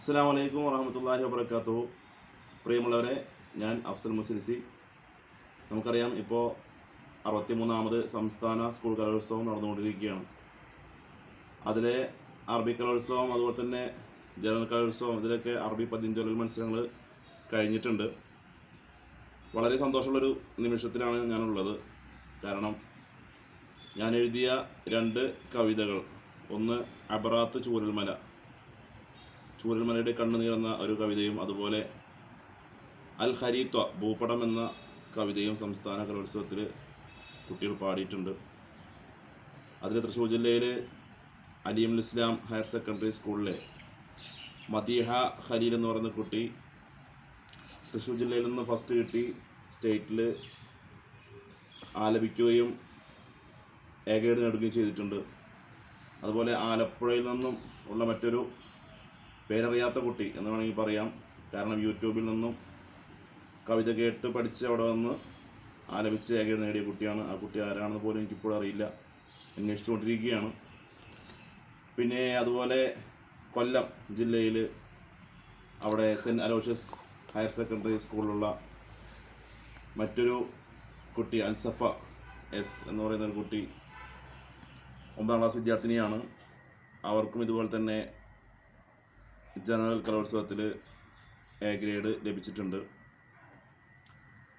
അസ്സാം വലൈക്കും വറഹമത്തല്ലാഹി വാബർക്കാത്തു പ്രിയമുള്ളവരെ ഞാൻ അഫ്സൽ മുസ്ലിസി നമുക്കറിയാം ഇപ്പോൾ അറുപത്തിമൂന്നാമത് സംസ്ഥാന സ്കൂൾ കലോത്സവം നടന്നുകൊണ്ടിരിക്കുകയാണ്. അതിലെ അറബി കലോത്സവം അതുപോലെ തന്നെ ജനറൽ കലോത്സവം ഇതിലൊക്കെ അറബി പതിഞ്ചൊല്ലൽ മത്സരങ്ങൾ കഴിഞ്ഞിട്ടുണ്ട്. വളരെ സന്തോഷമുള്ളൊരു നിമിഷത്തിലാണ് ഞാനുള്ളത്. കാരണം ഞാൻ എഴുതിയ രണ്ട് കവിതകൾ. ഒന്ന് അബറാത്ത് ചൂരൽമല. ചൂരൽമലയുടെ കണ്ണുനീർ എന്ന ഒരു കവിതയും അതുപോലെ അൽ ഹരീത്വ ഭൂപടം എന്ന കവിതയും സംസ്ഥാന കലോത്സവത്തിൽ കുട്ടികൾ പാടിയിട്ടുണ്ട്. അതിൽ തൃശ്ശൂർ ജില്ലയിലെ അലിയുൽ ഇസ്ലാം ഹയർ സെക്കൻഡറി സ്കൂളിലെ മദീഹ ഖലീൽ എന്ന് പറയുന്ന കുട്ടി തൃശ്ശൂർ ജില്ലയിൽ നിന്ന് ഫസ്റ്റ് കിട്ടി. സ്റ്റേറ്റിൽ ആലപിക്കുകയും ഏകേട് നേടുകയും ചെയ്തിട്ടുണ്ട്. അതുപോലെ ആലപ്പുഴയിൽ നിന്നും ഉള്ള മറ്റൊരു പേരറിയാത്ത കുട്ടി എന്ന് വേണമെങ്കിൽ പറയാം. കാരണം യൂട്യൂബിൽ നിന്നും കവിത കേട്ട് പഠിച്ച് അവിടെ വന്ന് ആലപിച്ച് ഏകം നേടിയ കുട്ടിയാണ്. ആ കുട്ടി ആരാണെന്ന് പോലും എനിക്കിപ്പോഴും അറിയില്ല. അന്വേഷിച്ചുകൊണ്ടിരിക്കുകയാണ്. പിന്നെ അതുപോലെ കൊല്ലം ജില്ലയിൽ അവിടെ സെന്റ് അലോഷ്യസ് ഹയർ സെക്കൻഡറി സ്കൂളിലുള്ള മറ്റൊരു കുട്ടി അൽസഫ എസ് എന്ന് പറയുന്ന ഒരു കുട്ടി ഒമ്പതാം ക്ലാസ് വിദ്യാർത്ഥിനിയാണ്. അവർക്കും ഇതുപോലെ തന്നെ ജനറൽ കലോത്സവത്തിൽ എ ഗ്രേഡ് ലഭിച്ചിട്ടുണ്ട്.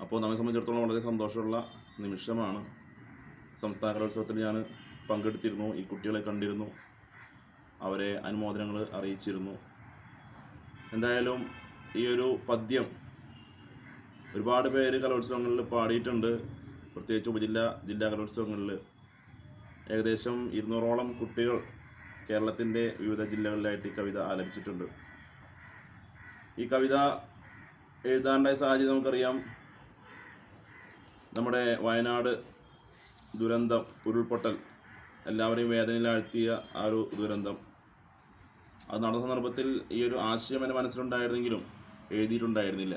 അപ്പോൾ നമ്മെ സംബന്ധിച്ചിടത്തോളം വളരെ സന്തോഷമുള്ള നിമിഷമാണ്. സംസ്ഥാന കലോത്സവത്തിൽ ഞാൻ പങ്കെടുത്തിരുന്നു. ഈ കുട്ടികളെ കണ്ടിരുന്നു. അവരെ അനുമോദനങ്ങൾ അറിയിച്ചിരുന്നു. എന്തായാലും ഈ ഒരു പദ്യം ഒരുപാട് പേര് കലോത്സവങ്ങളിൽ പാടിയിട്ടുണ്ട്. പ്രത്യേകിച്ച് ഉപജില്ല ജില്ലാ കലോത്സവങ്ങളിൽ. ഏകദേശം ഇരുന്നൂറോളം കുട്ടികൾ കേരളത്തിന്റെ വിവിധ ജില്ലകളിലായിട്ട് ഈ കവിത ആലപിച്ചിട്ടുണ്ട്. ഈ കവിത എഴുതാണ്ടായ സാഹചര്യം നമുക്കറിയാം. നമ്മുടെ വയനാട് ദുരന്തം ഉരുൾപൊട്ടൽ എല്ലാവരെയും വേദനയിലാഴ്ത്തിയ ആ ഒരു ദുരന്തം. അത് നടന്ന സന്ദർഭത്തിൽ ഈ ഒരു ആശയം എന്റെ മനസ്സിലുണ്ടായിരുന്നെങ്കിലും എഴുതിയിട്ടുണ്ടായിരുന്നില്ല.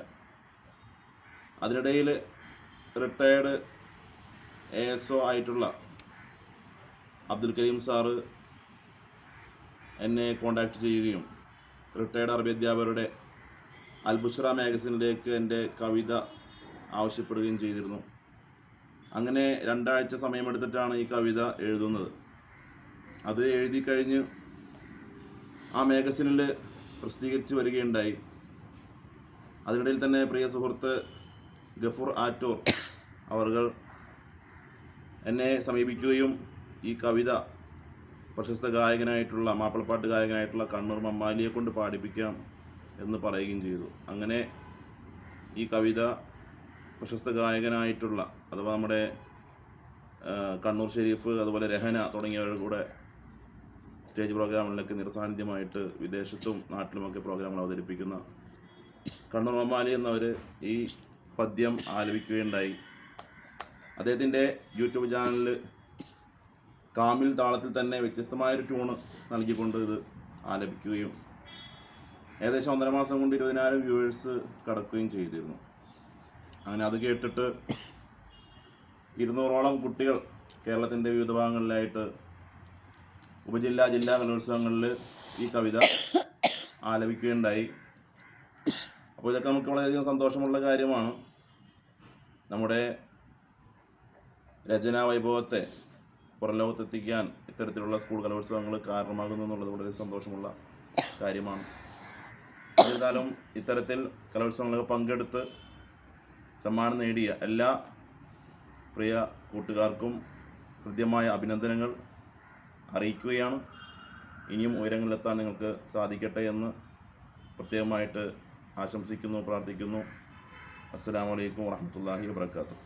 അതിനിടയിൽ റിട്ടയേർഡ് എ എസ് ഒ ആയിട്ടുള്ള അബ്ദുൽ കരീം സാറ് എന്നെ കോണ്ടാക്ട് ചെയ്യുകയും റിട്ടയർഡ് അറബി അധ്യാപകരുടെ അൽബുഷറ മാഗസിനിലേക്ക് എന്റെ കവിത ആവശ്യപ്പെടുകയും ചെയ്തിരുന്നു. അങ്ങനെ രണ്ടാഴ്ച സമയമെടുത്തിട്ടാണ് ഈ കവിത എഴുതുന്നത്. അത് എഴുതി കഴിഞ്ഞ് ആ മാഗസിനിൽ പ്രസിദ്ധീകരിച്ച് വരികയുണ്ടായി. അതിനിടയിൽ തന്നെ പ്രിയ സുഹൃത്ത് ഗഫൂർ ആറ്റോർ അവർ എന്നെ സമീപിക്കുകയും ഈ കവിത പ്രശസ്ത ഗായകനായിട്ടുള്ള മാപ്പിളപ്പാട്ട് ഗായകനായിട്ടുള്ള കണ്ണൂർ മമ്മാലിയെ കൊണ്ട് പാടിപ്പിക്കാം എന്ന് പറയുകയും ചെയ്തു. അങ്ങനെ ഈ കവിത പ്രശസ്ത ഗായകനായിട്ടുള്ള അഥവാ നമ്മുടെ കണ്ണൂർ ഷെരീഫ് അതുപോലെ രഹന തുടങ്ങിയവരുടെ കൂടെ സ്റ്റേജ് പ്രോഗ്രാമുകളിലൊക്കെ നിറസാന്നിധ്യമായിട്ട് വിദേശത്തും നാട്ടിലുമൊക്കെ പ്രോഗ്രാമുകൾ അവതരിപ്പിക്കുന്ന കണ്ണൂർ മമ്മാലി എന്നവർ ഈ പദ്യം ആലപിക്കുകയുണ്ടായി. അദ്ദേഹത്തിന്റെ യൂട്യൂബ് ചാനലിൽ കാമിൽ താളത്തിൽ തന്നെ വ്യത്യസ്തമായൊരു ട്യൂണ് നൽകിക്കൊണ്ട് ഇത് ആലപിക്കുകയും ഏകദേശം ഒന്നര മാസം കൊണ്ട് ഇരുപതിനായിരം വ്യൂവേഴ്സ് കടക്കുകയും ചെയ്തിരുന്നു. അങ്ങനെ അത് കേട്ടിട്ട് ഇരുന്നൂറോളം കുട്ടികൾ കേരളത്തിന്റെ വിവിധ ഭാഗങ്ങളിലായിട്ട് ഉപജില്ലാ ജില്ലാ കലോത്സവങ്ങളിൽ ഈ കവിത ആലപിക്കുകയുണ്ടായി. അപ്പോൾ ഇതൊക്കെ നമുക്ക് വളരെയധികം സന്തോഷമുള്ള കാര്യമാണ്. നമ്മുടെ രചനാ വൈഭവത്തെ പുറം ലോകത്തെത്തിക്കാൻ ഇത്തരത്തിലുള്ള സ്കൂൾ കലോത്സവങ്ങൾ കാരണമാകുന്നു എന്നുള്ളത് വളരെ സന്തോഷമുള്ള കാര്യമാണ്. എന്നിരുന്നാലും ഇത്തരത്തിൽ കലോത്സവങ്ങളൊക്കെ പങ്കെടുത്ത് സമ്മാനം നേടിയ എല്ലാ പ്രിയ കൂട്ടുകാർക്കും ഹൃദ്യമായ അഭിനന്ദനങ്ങൾ അറിയിക്കുകയാണ്. ഇനിയും ഉയരങ്ങളിലെത്താൻ നിങ്ങൾക്ക് സാധിക്കട്ടെ എന്ന് പ്രത്യേകമായിട്ട് ആശംസിക്കുന്നു പ്രാർത്ഥിക്കുന്നു. അസ്സാം വലൈക്കും വാഹമത്തല്ലാഹി വാത്തു